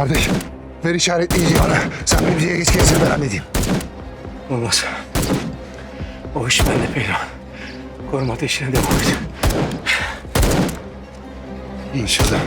Kardeş, ver işaretleyiciyi bana. Sen diye geç gelsin ben halledeyim. Olmaz. O iş bende pehlivan. Korumada işine devam et. İnşallah.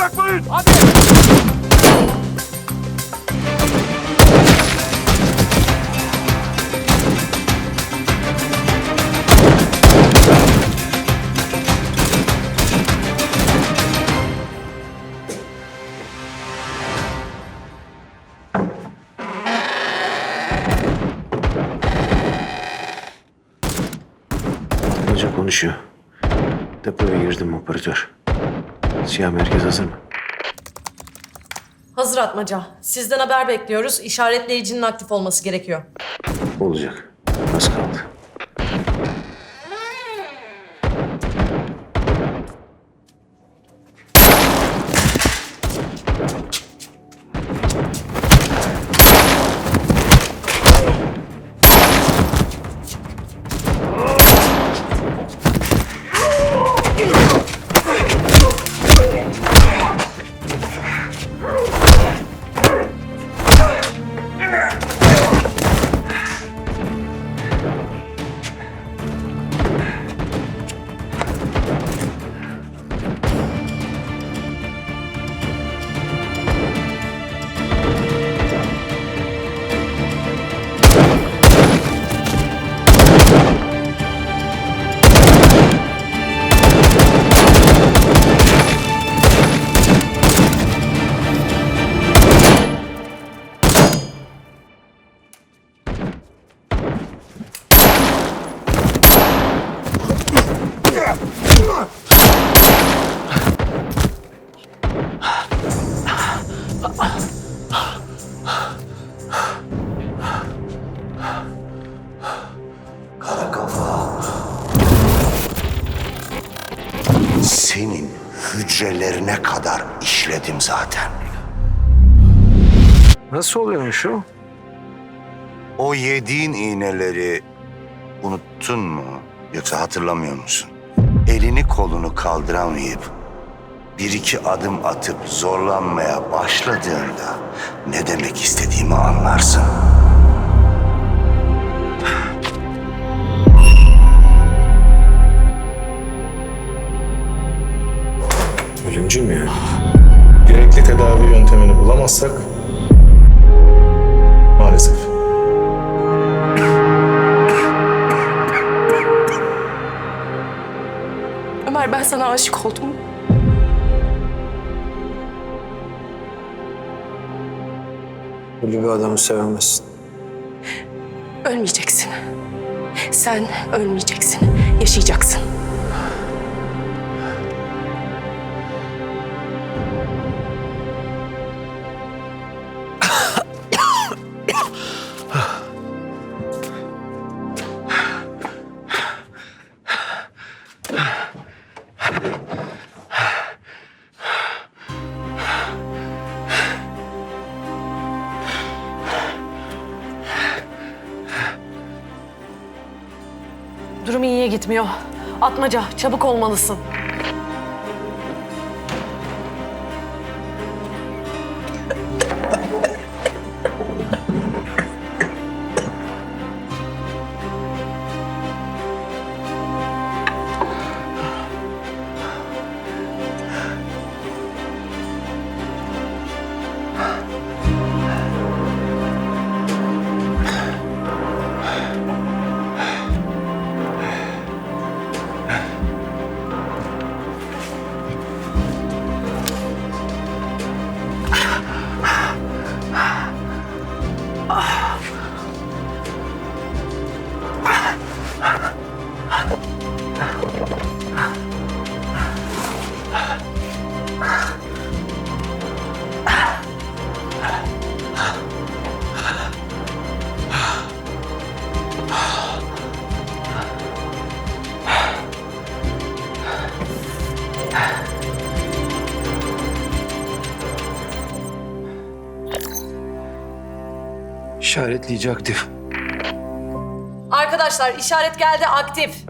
Bırakmayın. Hadi. Hoca konuşuyor. Depoya girdim operatör. Siyah merkez hazır mı? Hazır Atmaca. Sizden haber bekliyoruz. İşaretleyicinin aktif olması gerekiyor. Olacak. Az işledim zaten. Nasıl oluyormuş o? O yediğin iğneleri unuttun mu? Yoksa hatırlamıyor musun? Elini kolunu kaldıramayıp bir iki adım atıp zorlanmaya başladığında ne demek istediğimi anlarsın. Tedavi yöntemini bulamazsak maalesef. Ömer ben sana aşık oldum. Ölü bir adamı sevemezsin. Ölmeyeceksin. Sen ölmeyeceksin. Yaşayacaksın. Durum iyiye gitmiyor. Atmaca, çabuk olmalısın. İşaretleyici aktif. Arkadaşlar işaret geldi aktif.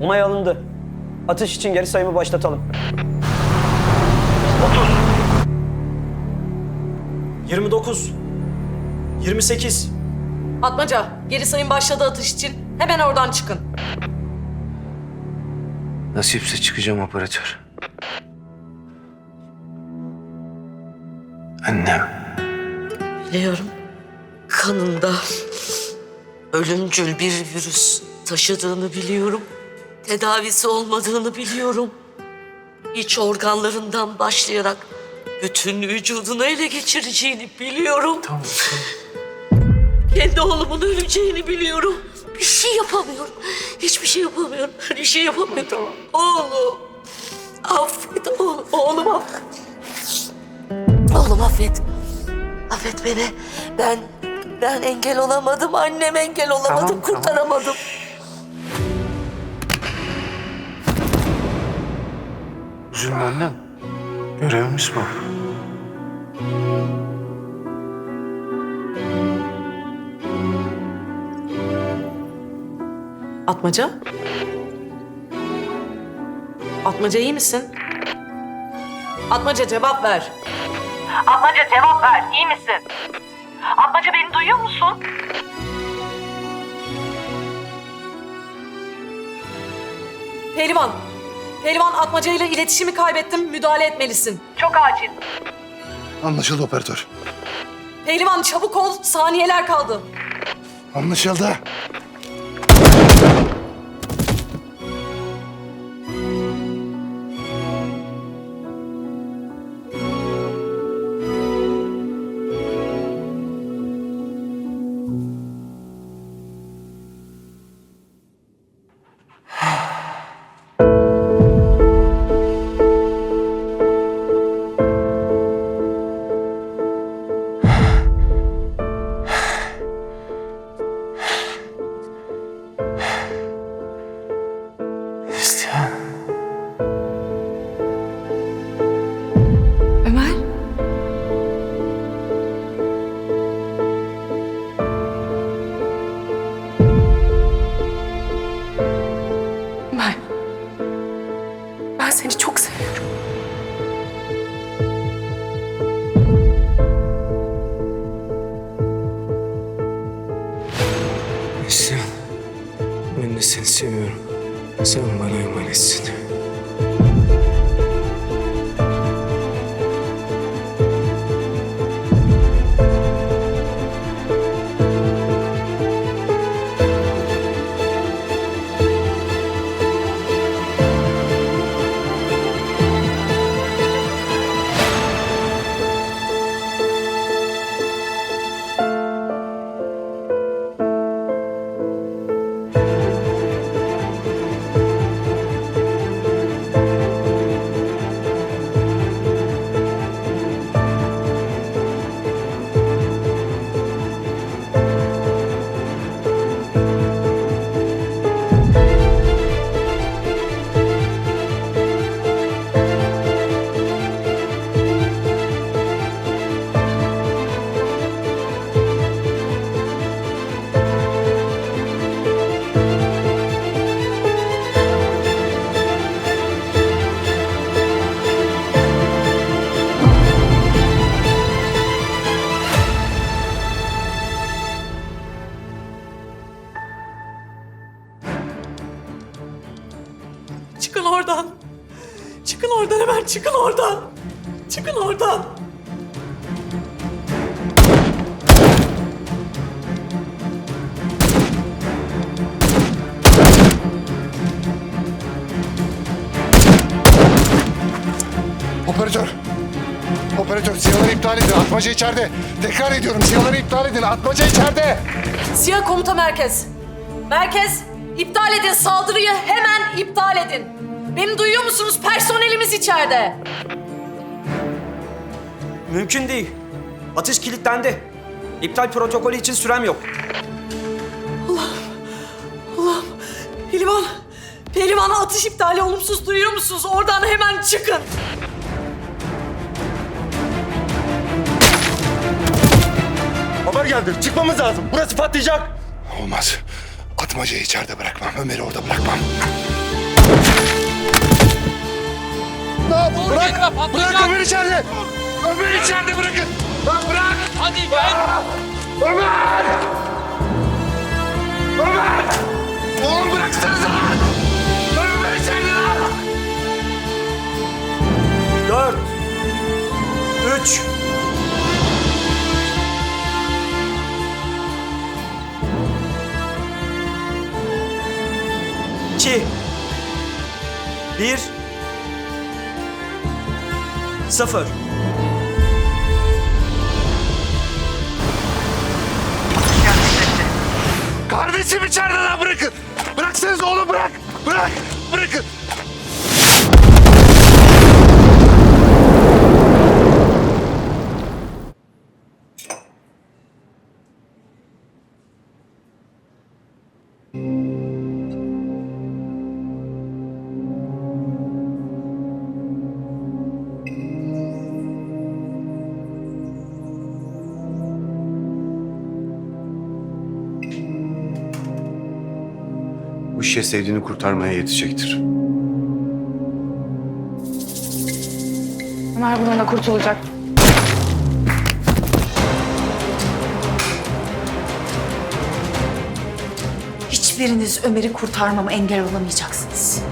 Onay alındı. Atış için geri sayımı başlatalım. 30. 29. 28. Atmaca geri sayım başladı atış için. Hemen oradan çıkın. Nasipse çıkacağım operatör. Annem. Biliyorum. Kanında ölümcül bir virüs taşıdığını biliyorum. Tedavisi olmadığını biliyorum. İç organlarından başlayarak bütün vücudunu ele geçireceğini biliyorum. Tamam. Kendi oğlumun öleceğini biliyorum. Bir şey yapamıyorum. Hiçbir şey yapamıyorum. Bir şey yapamıyorum. Oğlum. Affet oğlum. Oğlum affet. Oğlum affet. Affet beni. Ben ben engel olamadım. Annem engel olamadım. Tamam, kurtaramadım. Üzülme annem. Görevimiz bu. Atmaca? Atmaca iyi misin? Atmaca cevap ver. Atmaca cevap ver. İyi misin? Atmaca beni duyuyor musun? Pehlivan. Pehlivan Atmaca ile iletişimi kaybettim. Müdahale etmelisin. Çok acil. Anlaşıldı operatör. Pehlivan çabuk ol. Saniyeler kaldı. Anlaşıldı. Oradan. Operatör. Operatör siyaları iptal edin. Atmaca içeride. Tekrar ediyorum siyaları iptal edin. Atmaca içeride. Siyah komuta merkez. Merkez iptal edin saldırıyı hemen iptal edin. Beni duyuyor musunuz? Personelimiz içeride. Mümkün değil. Atış kilitlendi. İptal protokolü için sürem yok. Allah'ım. Allah'ım. Pelivan. Pelivan atış iptali olumsuz duyuyor musunuz? Oradan hemen çıkın. Haber geldi. Çıkmamız lazım. Burası patlayacak. Olmaz. Atmaca'yı içeride bırakmam. Ömer'i orada bırakmam. Ne yapın? Bırak, bırak Ömer içeride. Dur. Ömer içeride bırakın! Lan bırak! Hadi gel! Ömer! Ömer! Oğlum bıraksanıza! Ömer içeride lan! Dört. Üç. İki. Bir. Sıfır. Kardeşim içeride lan bırakın! Bıraksanız oğlum bırak! Bırak! Bırakın! Bu şişe sevdiğini kurtarmaya yetecektir. Ömer bundan da kurtulacak. Hiçbiriniz Ömer'i kurtarmama engel olamayacaksınız.